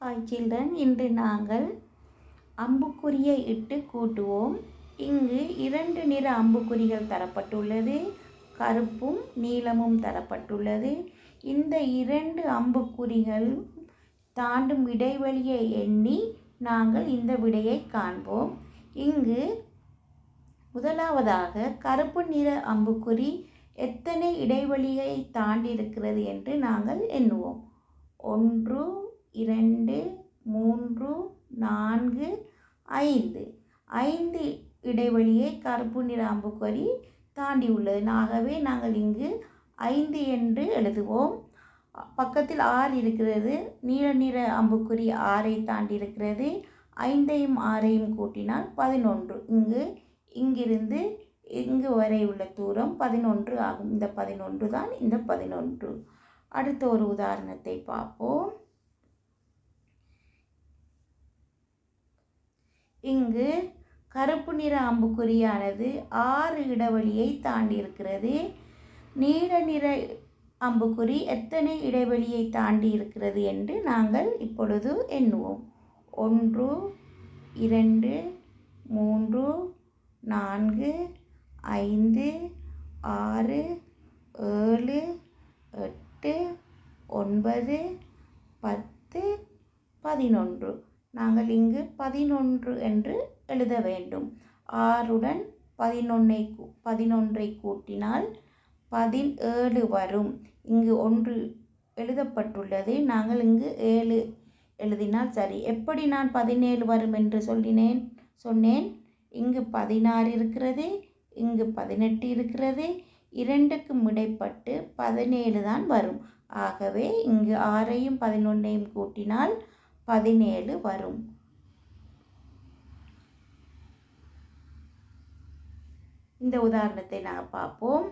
Hi children இன்று நாங்கள் அம்புக்குறியை இட்டு கூட்டுவோம். இங்கு இரண்டு நிற அம்புக்குறிகள் தரப்பட்டுள்ளது கருப்பும் நீலமும் தரப்பட்டுள்ளது. இந்த இரண்டு அம்புக்குறிகள் தாண்டும் இடைவெளியை எண்ணி நாங்கள் இந்த விடையை காண்போம். இங்கு முதலாவதாக கருப்பு நிற அம்புக்குறி எத்தனை இடைவெளியை தாண்டி இருக்கிறது என்று நாங்கள் எண்ணுவோம். ஒன்று இரண்டு மூன்று நான்கு ஐந்து. ஐந்து இடைவெளியை கருப்பு நிற அம்புக்குறி தாண்டி உள்ளது. ஆகவே நாங்கள் இங்கு ஐந்து என்று எழுதுவோம். பக்கத்தில் ஆறு இருக்கிறது. நீல நிற அம்புக்குறி ஆறை தாண்டி இருக்கிறது. ஐந்தையும் ஆறையும் கூட்டினால் பதினொன்று. இங்கு இங்கிருந்து இங்கு வரை உள்ள தூரம் பதினொன்று ஆகும். இந்த பதினொன்று தான் இந்த பதினொன்று. அடுத்த ஒரு உதாரணத்தை பார்ப்போம். இங்கு கருப்பு நிற அம்புக்குறியானது ஆறு இடைவெளியை தாண்டி இருக்கிறது நீல நிற அம்புக்குறி எத்தனை இடைவெளியை தாண்டி இருக்கிறது என்று நாங்கள் இப்பொழுது எண்ணுவோம். ஒன்று இரண்டு மூன்று நான்கு ஐந்து ஆறு ஏழு எட்டு ஒன்பது பத்து பதினொன்று. நாங்கள் இங்கு பதினொன்று என்று எழுத வேண்டும். ஆறுடன் பதினொன்றை பதினொன்றை கூட்டினால் பதினேழு வரும். இங்கு ஒன்று எழுதப்பட்டுள்ளது. நாங்கள் இங்கு ஏழு எழுதினால் சரி. எப்படி நான் பதினேழு வரும் என்று சொல்லினேன்? சொன்னேன். இங்கு பதினாறு இருக்கிறது இங்கு பதினெட்டு இருக்கிறது. இரண்டுக்கும் இடைப்பட்டு பதினேழு தான் வரும். ஆகவே இங்கு ஆறையும் பதினொன்றையும் கூட்டினால் பதினேழு வரும். இந்த உதாரணத்தை நாங்கள் பார்ப்போம்.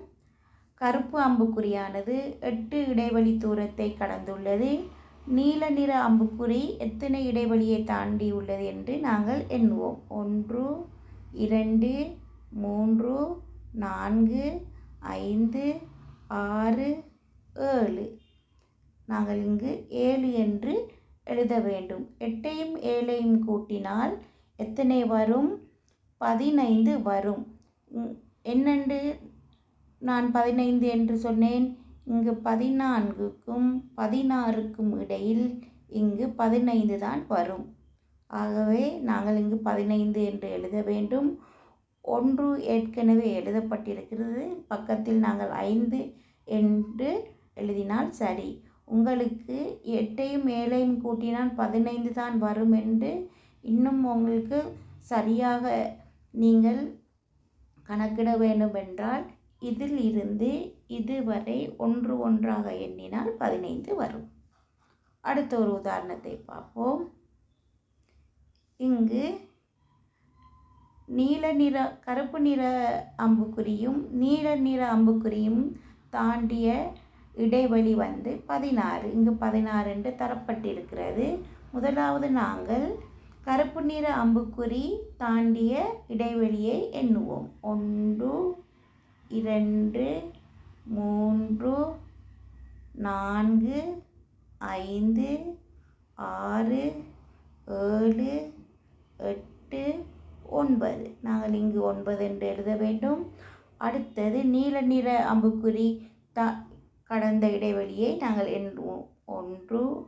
கருப்பு அம்புக்குறியானது எட்டு இடைவெளி தூரத்தை கடந்துள்ளது. நீல நிற அம்புக்குறி எத்தனை இடைவெளியை தாண்டி உள்ளது என்று நாங்கள் எண்ணுவோம். ஒன்று இரண்டு மூன்று நான்கு ஐந்து ஆறு ஏழு. நாங்கள் இங்கு ஏழு என்று எழுத வேண்டும். எட்டையும் ஏழையும் கூட்டினால் எத்தனை வரும்? பதினைந்து வரும். என்னென்று நான் பதினைந்து என்று சொன்னேன். இங்கு பதினான்குக்கும் பதினாறுக்கும் இடையில் இங்கு பதினைந்து தான் வரும். ஆகவே நாங்கள் இங்கு பதினைந்து என்று எழுத வேண்டும். ஒன்று ஏற்கனவே எழுதப்பட்டிருக்கிறது. பக்கத்தில் நாங்கள் ஐந்து என்று எழுதினால் சரி. உங்களுக்கு எட்டையும் ஏழையும் கூட்டினால் பதினைந்து தான் வரும் என்று இன்னும் உங்களுக்கு சரியாக நீங்கள் கணக்கிட வேண்டுமென்றால் இதில் இருந்து இதுவரை ஒன்று ஒன்றாக எண்ணினால் பதினைந்து வரும். அடுத்த ஒரு உதாரணத்தை பார்ப்போம். இங்கு நீல நிற கருப்பு நிற அம்புக்குறியும் நீல நிற அம்புக்குறியும் தாண்டிய இடைவெளி வந்து பதினாறு. இங்கு பதினாறு என்று தரப்பட்டிருக்கிறது. முதலாவது நாங்கள் கருப்பு நிற அம்புக்குறி தாண்டிய இடைவெளியை எண்ணுவோம். ஒன்று இரண்டு மூன்று நான்கு ஐந்து ஆறு ஏழு எட்டு ஒன்பது. நாங்கள் இங்கு ஒன்பது என்று எழுத வேண்டும். அடுத்தது நீல நிற அம்புக்குறி த கடந்த இடைவெளியை நாங்கள் எண்ணுவோம் ஒன்று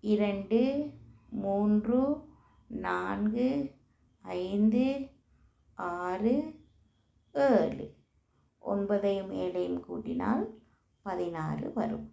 இரண்டு மூன்று நான்கு ஐந்து ஆறு ஏழு. ஒன்பதையும் ஏழையும் கூட்டினால் பதினாறு வரும்.